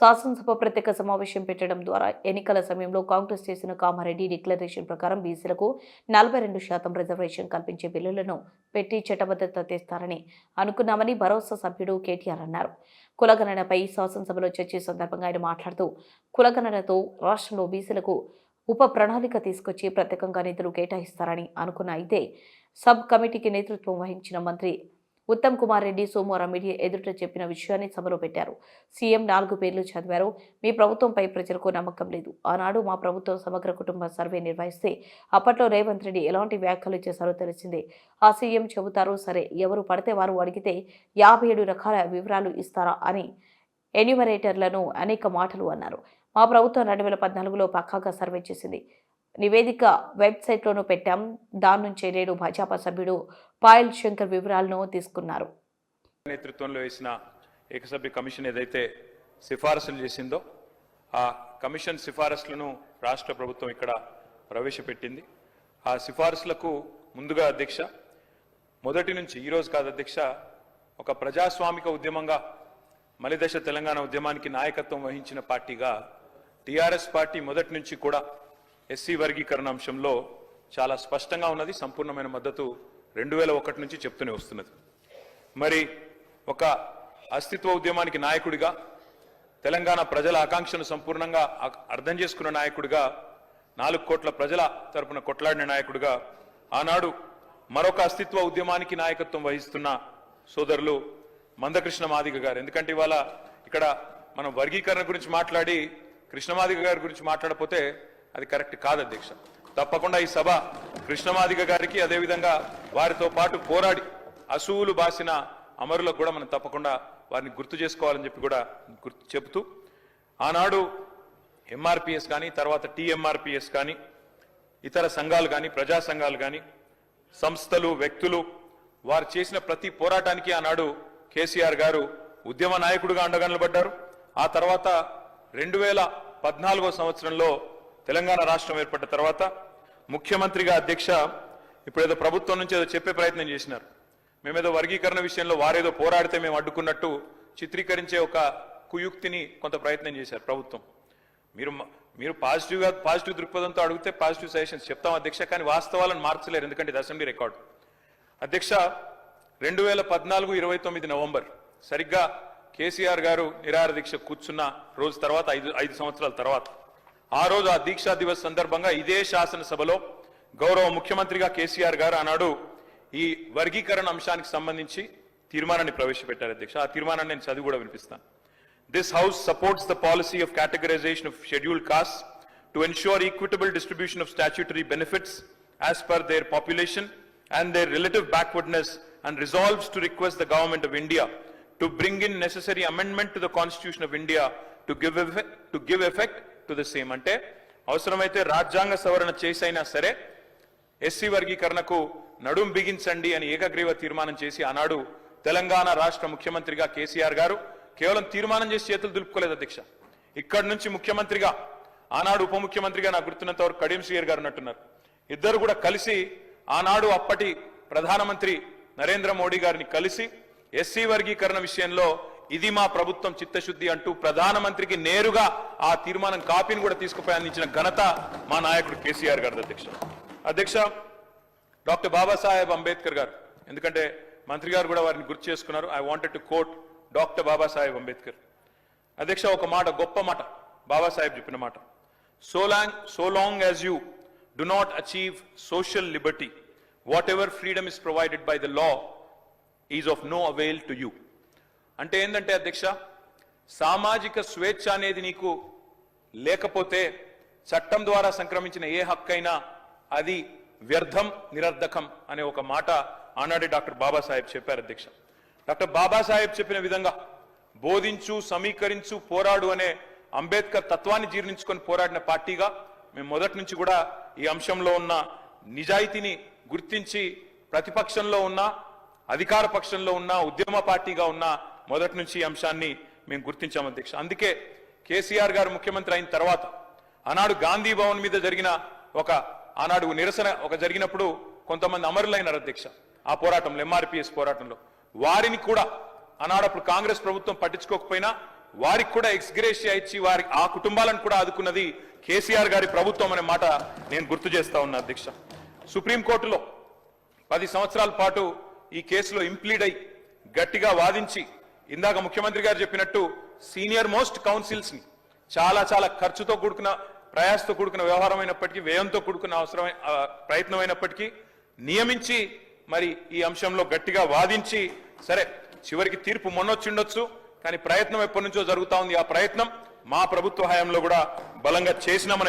శాసనసభ ప్రత్యేక సమావేశం పెట్టడం ద్వారా ఎన్నికల సమయంలో కాంగ్రెస్ చేసిన కామారెడ్డి డిక్లరేషన్ ప్రకారం బీసీలకు నలభై రెండు శాతం రిజర్వేషన్ కల్పించే బిల్లులను పెట్టి చట్టబద్ధత తెస్తారని అనుకున్నామని భరోసా సభ్యుడు కేటీఆర్ అన్నారు. కులగణనపై శాసనసభలో చర్చ సందర్భంగా ఆయన మాట్లాడుతూ కులగణనతో రాష్ట్రంలో బీసీలకు ఉప ప్రణాళిక తీసుకొచ్చి ప్రత్యేకంగా నిధులు కేటాయిస్తారని అనుకున్న అయితే సబ్ కమిటీకి నేతృత్వం వహించిన మంత్రి ఉత్తమ్ కుమార్ రెడ్డి సోమవారం మీడియా ఎదుట చెప్పిన విషయాన్ని సభలో పెట్టారు. సీఎం నాలుగు పేర్లు చదివారు. మీ ప్రభుత్వంపై ప్రజలకు నమ్మకం లేదు. ఆనాడు మా ప్రభుత్వం సమగ్ర కుటుంబ సర్వే నిర్వహిస్తే అప్పట్లో రేవంత్ రెడ్డి ఎలాంటి వ్యాఖ్యలు చేశారో తెలిసిందే. ఆ సీఎం చెబుతారు సరే ఎవరు పడితే వారు అడిగితే యాభై ఏడు రకాల వివరాలు ఇస్తారా అని ఎన్యూమరేటర్లను అనేక మాటలు అన్నారు. మా ప్రభుత్వం రెండు వేల పద్నాలుగులో పక్కాగా సర్వే చేసింది. నివేదిక వెబ్సైట్లోనూ పెట్టాం. దాని నుంచే నేడు భాజపా సభ్యుడు పాయల్ శంకర్ వివరాలను తీసుకున్నారు. నేతృత్వంలో వేసిన ఏకసభ్య కమిషన్ ఏదైతే సిఫారసులు చేసిందో ఆ కమిషన్ సిఫారసులను రాష్ట్ర ప్రభుత్వం ఇక్కడ ప్రవేశపెట్టింది. ఆ సిఫారసులకు ముందుగా అధ్యక్ష మొదటి నుంచి ఈరోజు కాదు అధ్యక్ష ఒక ప్రజాస్వామిక ఉద్యమంగా మలిదశ తెలంగాణ ఉద్యమానికి నాయకత్వం వహించిన పార్టీగా టీఆర్ఎస్ పార్టీ మొదటి నుంచి కూడా ఎస్సీ వర్గీకరణ అంశంలో చాలా స్పష్టంగా ఉన్నది సంపూర్ణమైన మద్దతు రెండు వేల ఒకటి నుంచి చెప్తూనే వస్తున్నది. మరి ఒక అస్తిత్వ ఉద్యమానికి నాయకుడిగా తెలంగాణ ప్రజల ఆకాంక్షను సంపూర్ణంగా అర్థం చేసుకున్న నాయకుడిగా నాలుగు కోట్ల ప్రజల తరపున కొట్లాడిన నాయకుడిగా ఆనాడు మరొక అస్తిత్వ ఉద్యమానికి నాయకత్వం వహిస్తున్న సోదరులు మందకృష్ణ మాదిగ గారు. ఎందుకంటే ఇవాళ ఇక్కడ మనం వర్గీకరణ గురించి మాట్లాడి కృష్ణమాదిగ గారి గురించి మాట్లాడపోతే అది కరెక్ట్ కాదు అధ్యక్ష. తప్పకుండా ఈ సభ కృష్ణమాదిగ గారికి అదేవిధంగా వారితో పాటు పోరాడి అసూలు బాసిన అమరులకు కూడా మనం తప్పకుండా వారిని గుర్తు చేసుకోవాలని చెప్పి కూడా గుర్తు చెబుతూ ఆనాడు ఎంఆర్పిఎస్ కానీ తర్వాత టీఎంఆర్పిఎస్ కానీ ఇతర సంఘాలు కానీ ప్రజా సంఘాలు కానీ సంస్థలు వ్యక్తులు వారు చేసిన ప్రతి పోరాటానికి ఆనాడు కేసీఆర్ గారు ఉద్యమ నాయకుడిగా అండగా నిలబడ్డారు ఆ తర్వాత రెండు వేల పద్నాలుగో సంవత్సరంలో తెలంగాణ రాష్ట్రం ఏర్పడ్డ తర్వాత ముఖ్యమంత్రిగా అధ్యక్ష ఇప్పుడేదో ప్రభుత్వం నుంచి ఏదో చెప్పే ప్రయత్నం చేసినారు. మేమేదో వర్గీకరణ విషయంలో వారేదో పోరాడితే మేము అడ్డుకున్నట్టు చిత్రీకరించే ఒక కుయుక్తిని కొంత ప్రయత్నం చేశారు ప్రభుత్వం. మీరు మీరు పాజిటివ్గా పాజిటివ్ దృక్పథంతో అడిగితే పాజిటివ్ సజెషన్స్ చెప్తాం అధ్యక్ష కానీ వాస్తవాలను మార్చలేరు ఎందుకంటే ఇది అసెంబ్లీ రికార్డు. అధ్యక్ష రెండు వేల పద్నాలుగు ఇరవై తొమ్మిది నవంబర్ సరిగ్గా కేసీఆర్ గారు నిరాహార దీక్ష కూర్చున్న రోజు తర్వాత ఐదు ఐదు సంవత్సరాల తర్వాత ఆ రోజు ఆ దీక్షా దివస్ సందర్భంగా ఇదే శాసనసభలో గౌరవ ముఖ్యమంత్రిగా కేసీఆర్ గారు ఆనాడు ఈ వర్గీకరణ అంశానికి సంబంధించి తీర్మానాన్ని ప్రవేశపెట్టారు అధ్యక్ష. ఆ తీర్మానాన్ని నేను చదివి కూడా వినిపిస్తాను this house supports the policy of categorization of scheduled caste to ensure equitable distribution of statutory benefits as per their population and their relative backwardness and resolves to request the government of India to bring in necessary amendment to the constitution of India to give effect to give effect to the same. అంటే అవసరమైతే రాజ్యాంగ సవరణ చేసైనా సరే SC వర్గీకరణకు నడుం బిగించండి అని ఏకగ్రీవ తీర్మానం చేసి ఆనాడు తెలంగాణ రాష్ట్ర ముఖ్యమంత్రిగా కేసీఆర్ గారు కేవలం తీర్మానం చేసి చేతులు దులుపుకోలేదు అధ్యక్ష. ఇక్కడి నుంచి ముఖ్యమంత్రిగా ఆనాడు ఉప ముఖ్యమంత్రిగా నాకు గుర్తున్నంత వరకు కడియం శ్రీయర్ గారు ఉన్నట్టున్నారు. ఇద్దరు కూడా కలిసి ఆనాడు అప్పటి ప్రధానమంత్రి నరేంద్ర మోడీ గారిని కలిసి ఎస్సీ వర్గీకరణ విషయంలో ఇది మా ప్రభుత్వం చిత్తశుద్ధి అంటూ ప్రధానమంత్రికి నేరుగా ఆ తీర్మానం కాపీని కూడా తీసుకుపోయి అందించిన ఘనత మా నాయకుడు కేసీఆర్ గారి అధ్యక్ష. అధ్యక్ష డాక్టర్ బాబాసాహెబ్ అంబేద్కర్ గారు. ఎందుకంటే మంత్రి గారు కూడా వారిని గుర్తు చేసుకున్నారు. I wanted to quote doctor Babasaheb Ambedkar. అధ్యక్ష ఒక మాట గొప్ప మాట. బాబాసాహెబ్ చెప్పిన మాట. So long so long as you do not achieve social liberty whatever freedom is provided by the law is of no avail to you అంటే ఏంటంటే అధ్యక్ష సామాజిక స్వేచ్ఛ అనేది నీకు లేకపోతే చట్టం ద్వారా సంక్రమించిన ఏ హక్కైనా అది వ్యర్థం నిరర్ధకం అనే ఒక మాట ఆనాడే డాక్టర్ బాబాసాహెబ్ చెప్పారు అధ్యక్ష. డాక్టర్ బాబాసాహెబ్ చెప్పిన విధంగా బోధించు సమీకరించు పోరాడు అనే అంబేద్కర్ తత్వాన్ని జీర్ణించుకొని పోరాడిన పార్టీగా మేము మొదటి నుంచి కూడా ఈ అంశంలో ఉన్న నిజాయితీని గుర్తించి ప్రతిపక్షంలో ఉన్న అధికార పక్షంలో ఉన్న ఉద్యమ పార్టీగా ఉన్న మొదటి నుంచి ఈ అంశాన్ని మేము గుర్తించాం అధ్యక్ష అందుకే కేసీఆర్ గారు ముఖ్యమంత్రి అయిన తర్వాత ఆనాడు గాంధీ భవన్ మీద జరిగిన ఒక ఆనాడు నిరసన ఒక జరిగినప్పుడు కొంతమంది అమరులైనారు అధ్యక్ష ఆ పోరాటంలో ఎంఆర్పిఎస్ పోరాటంలో. వారిని కూడా ఆనాడప్పుడు కాంగ్రెస్ ప్రభుత్వం పట్టించుకోకపోయినా వారికి కూడా ఎక్స్గ్రేషియా ఇచ్చి వారి ఆ కుటుంబాలను కూడా ఆదుకున్నది కేసీఆర్ గారి ప్రభుత్వం అనే మాట నేను గుర్తు చేస్తా ఉన్నా అధ్యక్ష సుప్రీంకోర్టులో పది సంవత్సరాల పాటు ఈ కేసులో ఇంప్లీడ్ అయి గట్టిగా వాదించి ఇందాక ముఖ్యమంత్రి గారు చెప్పినట్టు సీనియర్ మోస్ట్ కౌన్సిల్స్ని చాలా చాలా ఖర్చుతో కూడుకున్న ప్రయాసతో కూడుకున్న వ్యవహారం అయినప్పటికీ వ్యయంతో కూడుకున్న అవసరమైన ప్రయత్నం అయినప్పటికీ నియమించి మరి ఈ అంశంలో గట్టిగా వాదించి సరే చివరికి తీర్పు మొన్నొచ్చిండొచ్చు కానీ ప్రయత్నం ఎప్పటి నుంచో జరుగుతూ ఉంది. ఆ ప్రయత్నం మా ప్రభుత్వ హయాంలో కూడా బలంగా చేసినామని